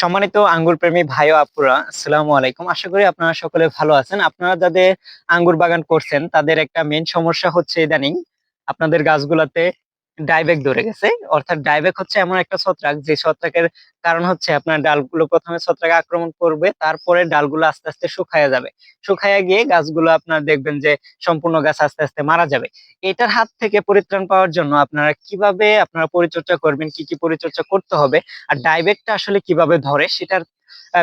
সম্মানিত আঙ্গুর প্রেমী ভাই আপুরা, আসসালামু আলাইকুম। আশা করি আপনারা সকলে ভালো আছেন। আপনারা যাদের আঙ্গুর বাগান করছেন, তাদের একটা মেন সমস্যা হচ্ছে ইদানিং আপনাদের গাছগুলাতে ডাইবেক ধরে গেছে। অর্থাৎ ডাইবেক হচ্ছে এমন একটা ছত্রাক, যে ছত্রাকের কারণ হচ্ছে আপনার ডালগুলো প্রথমে ছত্রাক আক্রমণ করবে, তারপরে ডালগুলো আস্তে আস্তে শুকায়া যাবে। শুকায়া গিয়ে গাছগুলো আপনার দেখবেন যে সম্পূর্ণ গাছ আস্তে আস্তে মারা যাবে। এটার হাত থেকে পরিত্রাণ পাওয়ার জন্য আপনারা কীভাবে আপনারা পরিচর্যা করবেন, কি কি পরিচর্যা করতে হবে, আর ডাইবেকটা আসলে কীভাবে ধরে, সেটার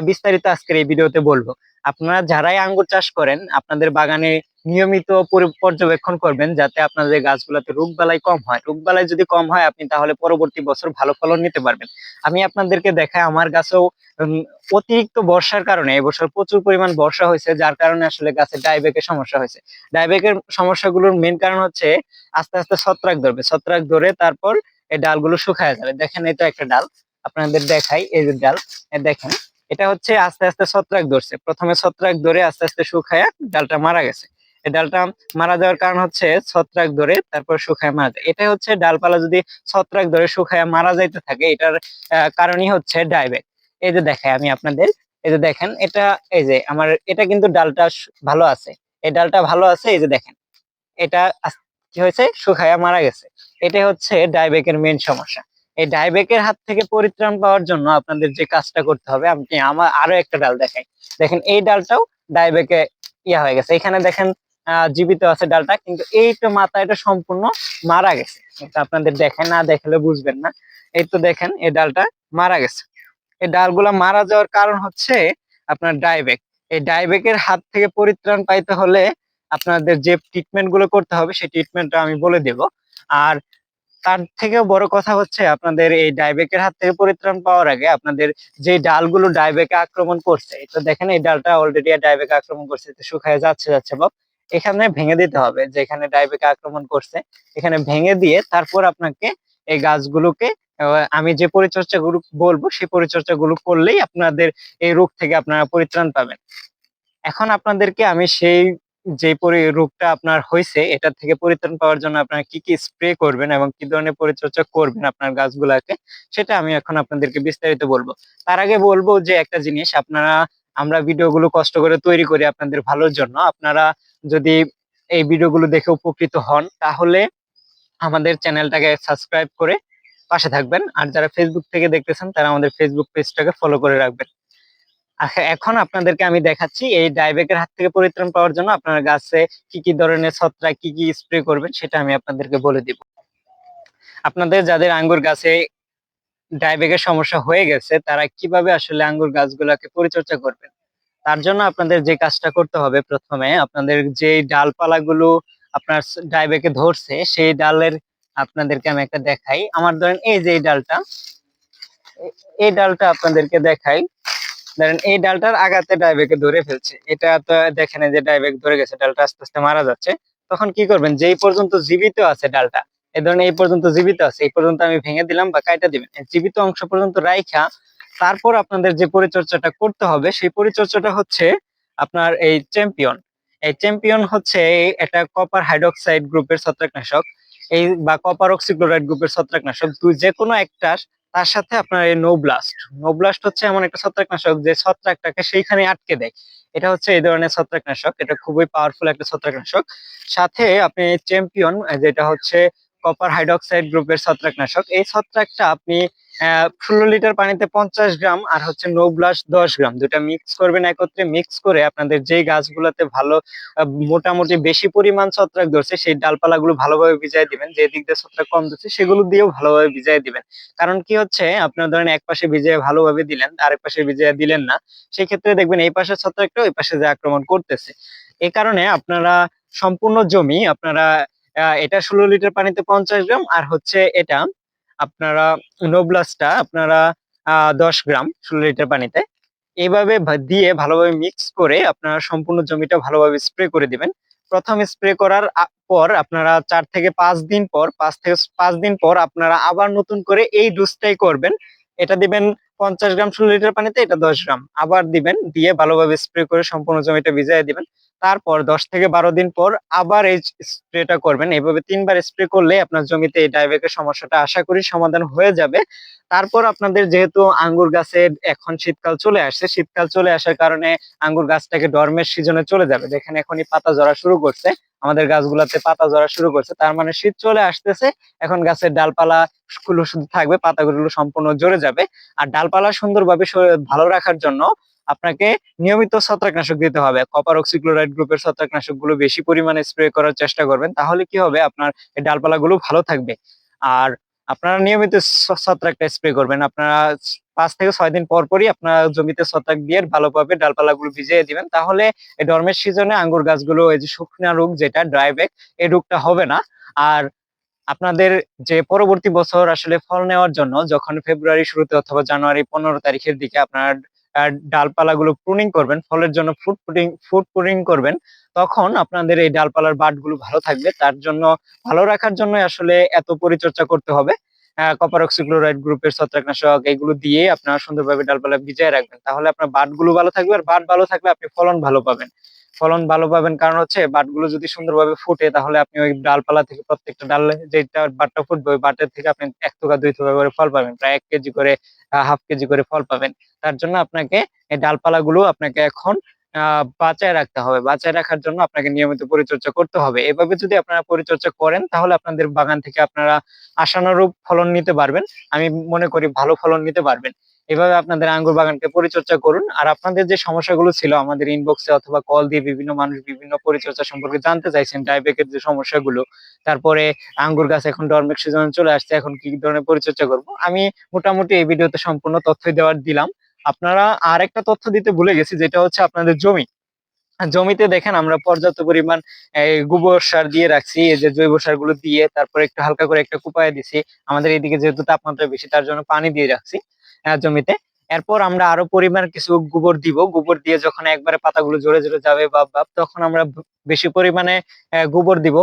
বিস্তারিত আজকের এই ভিডিওতে বলব। আপনারা যারাই আঙ্গুর চাষ করেন, আপনাদের বাগানে নিয়মিত পর্যবেক্ষণ করবেন যাতে আপনাদের গাছগুলোতে রোগবালাই কম হয়। রোগ বালাই যদি কম হয়, আপনি তাহলে পরবর্তী বছর ভালো ফলন নিতে পারবেন। আমি আপনাদেরকে দেখাই, আমার গাছেও অতিরিক্ত বর্ষার কারণে এবছর প্রচুর পরিমাণ বর্ষা হয়েছে, যার কারণে আসলে গাছে ডাইবেকের সমস্যা হয়েছে। ডাইবেকের সমস্যাগুলোর মেন কারণ হচ্ছে আস্তে আস্তে ছত্রাক ধরবে। ছত্রাক ধরে তারপর এই ডালগুলো শুকায় যাবে। দেখেন, এটা একটা ডাল। আপনাদের দেখাই, এই যে ডাল। দেখেন এটা হচ্ছে আস্তে আস্তে ছত্রাক ধরছে। প্রথমে ছত্রাক ধরে আস্তে আস্তে শুকায় ডালটা মারা গেছে। এই ডালটা মারা যাওয়ার কারণ হচ্ছে ছত্রাক ধরে তারপর শুকায় মারা যায়। এটা হচ্ছে ডালপালা যদি ছত্রাক ধরে শুকায় মারা যাইতে থাকে, এটার কারণই হচ্ছে ডাইবেক এই যে দেখাই আমি আপনাদের, এই যে দেখেন, এটা, এই যে আমার, এটা কিন্তু ডালটা ভালো আছে। এই ডালটা ভালো আছে, এই যে দেখেন, এটা কি হয়েছে? শুকায়া মারা গেছে। এটা হচ্ছে ডাইবেকের মেন সমস্যা। এই ডাইবেকের হাত থেকে পরিত্রাণ পাওয়ার জন্য আপনাদের যে কাজটা করতে হবে, আপনি আমার আরও একটা ডাল দেখাই। দেখেন, এই ডালটাও ডাইবেকে ইয়া হয়ে গেছে। এখানে দেখেন জীবিত আছে ডালটা, কিন্তু এই তো মাথা এটা সম্পূর্ণ মারা গেছে। আপনাদের দেখেন, না দেখলে বুঝবেন না। এই তো দেখেন, এই ডালটা মারা গেছে। এই ডালগুলা মারা যাওয়ার কারণ হচ্ছে আপনার ডাইবেক এই ডাইবেকের হাত থেকে পরিত্রাণ পাইতে হলে আপনাদের যে ট্রিটমেন্টগুলো করতে হবে, সেই ট্রিটমেন্টটা আমি বলে দেব। আর তার থেকেও বড় কথা হচ্ছে আপনাদের এই ডাইবেকের হাত থেকে পরিত্রাণ পাওয়ার আগে আপনাদের যে ডালগুলো ডাইবেকে আক্রমণ করছে তো দেখেন এই ডালটা অলরেডি ডাইবেকে আক্রমণ করছে শুকায় যাচ্ছে যাচ্ছে বাপ এখানে ভেঙে দিতে হবে, যেখানে ডাইবেকে আক্রমণ করছে, এখানে ভেঙে দিয়ে তারপর আপনাকে এই গাছগুলোকে আমি যে পরিচর্যা গুলো বলব, সেই পরিচর্যা গুলো করলেই আপনাদের এই রোগ থেকে আপনারা পরিত্রাণ পাবেন। এখন আপনাদেরকে আমি সেই যে পরি রোগটা আপনার হয়েছে, এটা থেকে পরিত্রাণ পাওয়ার জন্য আপনারা কি কি স্প্রে করবেন এবং কি ধরনের পরিচর্যা করবেন আপনার গাছগুলাকে, সেটা আমি এখন আপনাদেরকে বিস্তারিত বলব। তার আগে বলব যে একটা জিনিস, আপনারা, আমরা ভিডিওগুলো কষ্ট করে তৈরি করি আপনাদের ভালোর জন্য। আপনারা যদি এই ভিডিওগুলো দেখে উপকৃত হন, তাহলে আমাদের চ্যানেলটাকে সাবস্ক্রাইব করে পাশে থাকবেন। আর যারা ফেসবুক থেকে দেখতেছেন, তারা আমাদের ফেসবুক পেজটাকে ফলো করে রাখবেন। এখন আপনাদেরকে আমি দেখাচ্ছি এই ডাইবেকের হাত থেকে পরিত্রাণ পাওয়ার জন্য আপনার গাছে কি কি ধরনের ছত্রাক, কি কি স্প্রে করবেন সেটা আমি আপনাদেরকে বলে দিব। আপনাদের যাদের আঙ্গুর গাছে ডাইবেকের সমস্যা হয়ে গেছে, তারা কীভাবে আসলে আঙ্গুর গাছগুলোকে পরিচর্যা করবেন? তার জন্য আপনাদের যে কাজটা করতে হবে প্রথমে, আপনাদের যে ডালপালাগুলো আপনার ডাইবেকে ধরছে, সেই ডালের আপনাদেরকে আমি একটা দেখাই। আমার ধরেন এই যে ডালটা এই ডালটা আপনাদেরকে দেখাই। ধরেন এই ডালটার আগাতে ডাইবেকে ধরে ফেলছে। এটা তো দেখেন যে ডাইবেক ধরে গেছে, ডালটা আস্তে আস্তে মারা যাচ্ছে। তখন কি করবেন, যেই পর্যন্ত জীবিত আছে ডালটা, এই ধরেন এই পর্যন্ত জীবিত আছে, এই পর্যন্ত আমি ভেঙে দিলাম বা কাইটা দিবেন। জীবিত অংশ পর্যন্ত রাইখা, তারপর আপনাদের যে পরিচর্যাটা করতে হবে, সেই পরিচর্যাটা হচ্ছে আপনার এই চ্যাম্পিয়ন। এই চ্যাম্পিয়ন হচ্ছে একটা কপার হাইড্রোক্সাইড গ্রুপের ছত্রাকনাশক। এই বা কপার অক্সিক্লোরাইড গ্রুপের ছত্রাকনাশক, দুই যে কোনো একটা তার সাথে আপনার এই নোব্লাস্ট নোব্লাস্ট হচ্ছে এমন একটা ছত্রাকনাশক যে ছত্রাকটাকে সেইখানে আটকে দেয়। এটা হচ্ছে এই ধরনের ছত্রাকনাশক। এটা খুবই পাওয়ারফুল একটা ছত্রাকনাশক। সাথে আপনি চ্যাম্পিয়ন যেটা হচ্ছে কপার হাইড্রোক্সাইড গ্রুপের ছত্রাকনাশক। এই ছত্রাকটা আপনি ষোলো লিটার পানিতে পঞ্চাশ গ্রাম আর হচ্ছে নো ব্লাস্ট দশ গ্রাম। দুটা মিক্স করবেন, একত্রে মিক্স করে আপনাদের যেই গাছগুলোতে ভালো মোটামুটি বেশি পরিমাণ ছত্রাক ধরছে, সেই ডালপালাগুলো ভালোভাবে ভিজাই দিবেন। যে দিক দিয়ে ছত্রাক কম ধরছে, সেগুলো দিয়েও ভালোভাবে ভিজাই দিবেন। কারণ কি হচ্ছে, আপনার ধরেন এক পাশে ভিজিয়ে ভালোভাবে দিলেন, আরেক পাশে ভিজিয়ে দিলেন না, সেক্ষেত্রে দেখবেন এই পাশের ছত্রাকটা ওই পাশে যে আক্রমণ করতেছে। এই কারণে আপনারা সম্পূর্ণ জমি, আপনারা এটা ষোলো লিটার পানিতে পঞ্চাশ গ্রাম, আর হচ্ছে এটা আপনারা নোবলাসটা আপনারা দশ গ্রাম ষোলো লিটার পানিতে। এইভাবে দিয়ে ভালোভাবে মিক্স করে আপনারা সম্পূর্ণ জমিটা ভালোভাবে স্প্রে করে দিবেন। প্রথম স্প্রে করার পর আপনারা চার থেকে পাঁচ দিন পর, পাঁচ থেকে পাঁচ দিন পর আপনারা আবার নতুন করে এই ডোজটাই করবেন। এটা দিবেন পঞ্চাশ গ্রাম ষোলো লিটার পানিতে এটা দশ গ্রাম। আবার দিবেন, দিয়ে ভালোভাবে স্প্রে করে সম্পূর্ণ জমিটা ভিজিয়ে দিবেন। তারপর দশ থেকে বারো দিন পর আবার এই স্প্রেটা করবেন। এইভাবে তিনবার স্প্রে করলে আপনার জমিতে এই ডাইবেকের সমস্যাটা আশা করি সমাধান হয়ে যাবে। তারপর আপনাদের যেহেতু আঙ্গুর গাছের এখন শীতকাল চলে আসছে, শীতকাল চলে আসার কারণে আঙ্গুর গাছটাকে ডরমের সিজনে চলে যাবে। দেখেন এখনই পাতা ঝরা শুরু করছে। আমাদের গাছগুলাতে পাতা ঝরা শুরু করছে। তার মানে শীত চলে আসতেছে, এখন গাছের ডালপালা গুলো শুধু থাকবে, পাতাগুলো সম্পূর্ণ ঝরে যাবে। আর ডালপালা সুন্দরভাবে ভালো রাখার জন্য আপনাকে নিয়মিত ছত্রাকনাশক দিতে হবে। কপার অক্সিক্লোরাইড গ্রুপের ছত্রাকনাশকগুলো বেশি পরিমাণে স্প্রে করার চেষ্টা করবেন, তাহলে কি হবে? আপনার এই ডালপালা গুলো ভালো থাকবে। আর আপনারা নিয়মিত ছত্রাকটা স্প্রে করবেন। আপনারা পাঁচ থেকে ছয় দিন পর পরই আপনার জমিতে ছত্রাক দিয়ে ভালোভাবে ডালপালা গুলো ভিজিয়ে দিবেন। তাহলে এই ডরমের সিজনে আঙ্গুর গাছগুলো, এই যে শুকনা রোগ যেটা ড্রাইব্যাক এই রোগটা হবে না। আর আপনাদের যে পরবর্তী বছর আসলে ফল নেওয়ার জন্য যখন ফেব্রুয়ারি শুরুতে অথবা জানুয়ারি পনেরো তারিখের দিকে আপনার ডালপালাগুলো প্রুনিং করবেন, ফলের জন্য ফুড পুডিং ফুড প্রুনিং করবেন, তখন আপনাদের এই ডালপালার বাটগুলো ভালো থাকবে। তার জন্য ভালো রাখার জন্য আসলে এত পরিচর্যা করতে হবে। কপার অক্সিক্লোরাইড গ্রুপের ছত্রাকনাশক এগুলো দিয়ে আপনারা সুন্দরভাবে ডালপালা ভিজিয়ে রাখবেন। তাহলে আপনার বাটগুলো ভালো থাকবে আর বাট ভালো থাকলে আপনি ফলন ভালো পাবেন। ফলন ভালো পাবেন কারণ হচ্ছে বাটগুলো যদি সুন্দরভাবে ফুটে তাহলে আপনি ওই ডালপালা থেকে প্রত্যেকটা ডাল যেটা বাটটা ফুটবে ওই বাটের থেকে আপনি এক থোকা, দুই থোকা করে ফল পাবেন। প্রায় এক কেজি করে হাফ কেজি করে ফল পাবেন। তার জন্য আপনাকে এই ডালপালাগুলো আপনাকে এখন বাঁচায় রাখতে হবে। বাঁচায় রাখার জন্য আপনাকে নিয়মিত পরিচর্যা করতে হবে। এভাবে যদি আপনারা পরিচর্যা করেন, তাহলে আপনাদের বাগান থেকে আপনারা আশানুরূপ ফলন নিতে পারবেন। আমি মনে করি ভালো ফলন নিতে পারবেন। এভাবে আপনাদের আঙ্গুর বাগানকে পরিচর্যা করুন। আর আপনাদের যে সমস্যাগুলো ছিল আমাদের ইনবক্সে অথবা কল দিয়ে বিভিন্ন মানুষ বিভিন্ন পরিচর্যা সম্পর্কে জানতে চাইছেন ডায়বেকের যে সমস্যাগুলো, তারপরে আঙ্গুর গাছ এখন ডরমেক সিজনে চলে আসছে, এখন কি ধরনের পরিচর্যা করব? আমি মোটামুটি এই ভিডিওতে সম্পূর্ণ তথ্য দেওয়ার দিলাম। আপনারা আর একটা তথ্য দিতে ভুলে গেছি, যেটা হচ্ছে আপনাদের জমি। জমিতে দেখেন আমরা পর্যাপ্ত পরিমাণ গোবর সার দিয়ে রাখছি, এই যে জৈব সারগুলো দিয়ে তারপরে একটু হালকা করে একটা কুপায় দিছি। আমাদের এদিকে যেহেতু তাপমাত্রা বেশি, তার জন্য পানি দিয়ে রাখছি জমিতে। এরপর আমরা আরও পরিমাণ কিছু গোবর দিব। গোবর দিয়ে যখন একবারে পাতাগুলো জোরে জোরে যাবে বা তখন আমরা বেশি পরিমাণে গোবর দিব।